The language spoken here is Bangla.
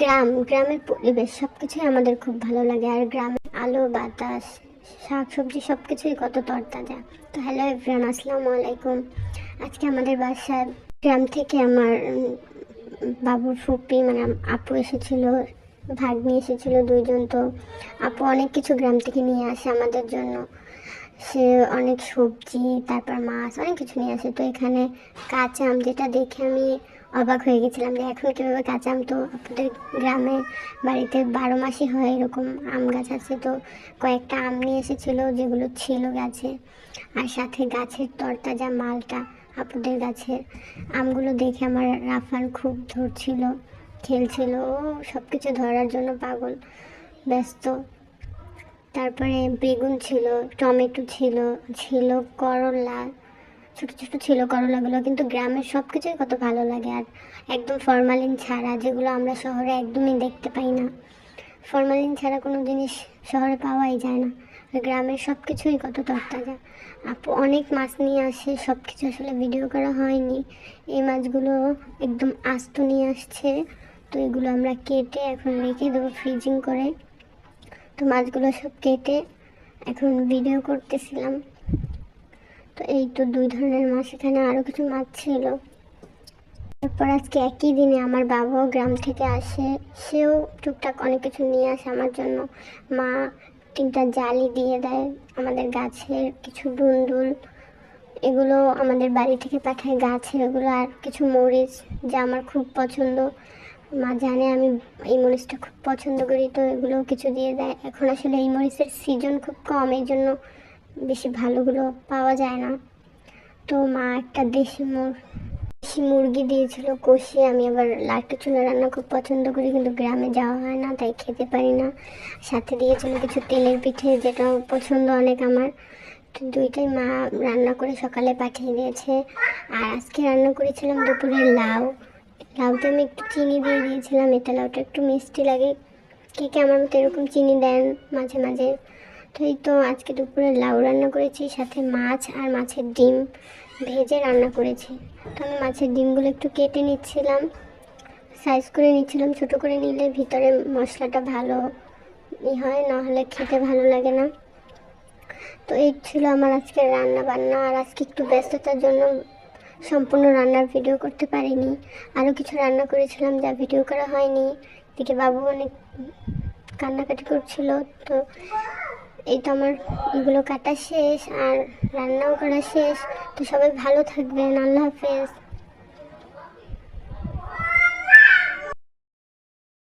গ্রাম, গ্রামের পরিবেশ সব কিছুই আমাদের খুব ভালো লাগে। আর গ্রামে, আলো, বাতাস শাক সবজি সব কিছুই কত তরতাজা। তো হ্যালো এভরিওয়ান আসসালামু আলাইকুম। আজকে আমাদের বাসায় গ্রাম থেকে আমার বাবুর ফুপি মানে আপু এসেছিল, ভাগ্নি এসেছিল দুইজন। তো আপু অনেক কিছু গ্রাম থেকে নিয়ে আসে আমাদের জন্য। সে অনেক সবজি, তারপর মাছ, অনেক কিছু নিয়ে আসে। তো এখানে কাঁচা আম যেটা দেখে আমি অবাক হয়ে গেছিলাম যে এখন কীভাবে কাঁচা আম তো আপনাদের গ্রামে বাড়িতে বারো মাসই হয় এরকম আম গাছ আছে তো কয়েকটা আম নিয়ে এসেছিল যেগুলো ছিল গাছে। আর সাথে গাছের তরতাজা মালটা আপুদের গাছের আমগুলো দেখে আমার রাফান খুব ধরছিল, খেলছিল। ও সব কিছু ধরার জন্য পাগল, ব্যস্ত। তারপরে বেগুন ছিল, টমেটো ছিল ছিল করলা ছোট ছোট ছিল করলাগুলো কিন্তু গ্রামের সব কিছুই কত ভালো লাগে। আর একদম ফরমালিন ছাড়া যেগুলো আমরা শহরে একদমই দেখতে পাই না। ফরমালিন ছাড়া কোনো জিনিস শহরে পাওয়াই যায় না। গ্রামের সব কিছুই কত তরতাজা। আপু অনেক মাছ নিয়ে আসে সব কিছু আসলে ভিডিও করা হয়নি। এই মাছগুলো একদম আস্ত নিয়ে আসছে। তো এগুলো আমরা কেটে এখন রেখে দেবো ফ্রিজিং করে। তো মাছগুলো সব কেটে এখন ভিডিও করতেছিলাম। তো এই তো দুই ধরনের মাছ, এখানে আরও কিছু মাছ ছিল। তারপর আজকে একই দিনে আমার বাবাও গ্রাম থেকে আসে, সেও টুকটাক অনেক কিছু নিয়ে আসে আমার জন্য। মা তিনটা জালি দিয়ে দেয় আমাদের গাছের কিছু দুন্দুল এগুলো আমাদের বাড়ি থেকে পাঠায় গাছের এগুলো আর কিছু মরিচ যা আমার খুব পছন্দ। মা জানে আমি এই মরিচটা খুব পছন্দ করি, তো এগুলো কিছু দিয়ে দেয়। এখন আসলে এই মরিচের সিজন খুব কম এই জন্য বেশি ভালোগুলো পাওয়া যায় না। তো মা একটা দেশি মুর, দেশি মুরগি দিয়েছিল কষিয়ে। আমি আবার লাট্টু চুলা রান্না খুব পছন্দ করি, কিন্তু গ্রামে যাওয়া হয় না, তাই খেতে পারি না। সাথে দিয়েছিল কিছু তেলের পিঠে যেটা পছন্দ অনেক আমার। তো দুইটাই মা রান্না করে সকালে পাঠিয়ে দিয়েছে। আর আজকে রান্না করেছিলাম দুপুরে লাউ। লাউতে আমি একটু চিনি দিয়ে দিয়েছিলাম এটা লাউটা একটু মিষ্টি লাগে। কে কে আমার মতো এরকম চিনি দেন মাঝে মাঝে? তো এই তো আজকে দুপুরে লাউ রান্না করেছি, সাথে মাছ আর মাছের ডিম ভেজে রান্না করেছি। তো আমি মাছের ডিমগুলো একটু কেটে নিচ্ছিলাম সাইজ করে নিচ্ছিলাম, ছোট করে নিলে ভিতরে মশলাটা ভালো ই হয় নাহলে খেতে ভালো লাগে না। তো এই ছিল আমার আজকে রান্না বান্না, আর আজকে একটু ব্যস্ততার জন্য সম্পূর্ণ রান্নার ভিডিও করতে পারিনি। আরও কিছু রান্না করেছিলাম যা ভিডিও করা হয়নি। দিকে বাবু অনেক কান্নাকাটি করছিল, তো এই তো আমার এগুলো কাটা শেষ আর রান্নাও করা শেষ। তো সবাই ভালো থাকবেন। আল্লাহ হাফেজ।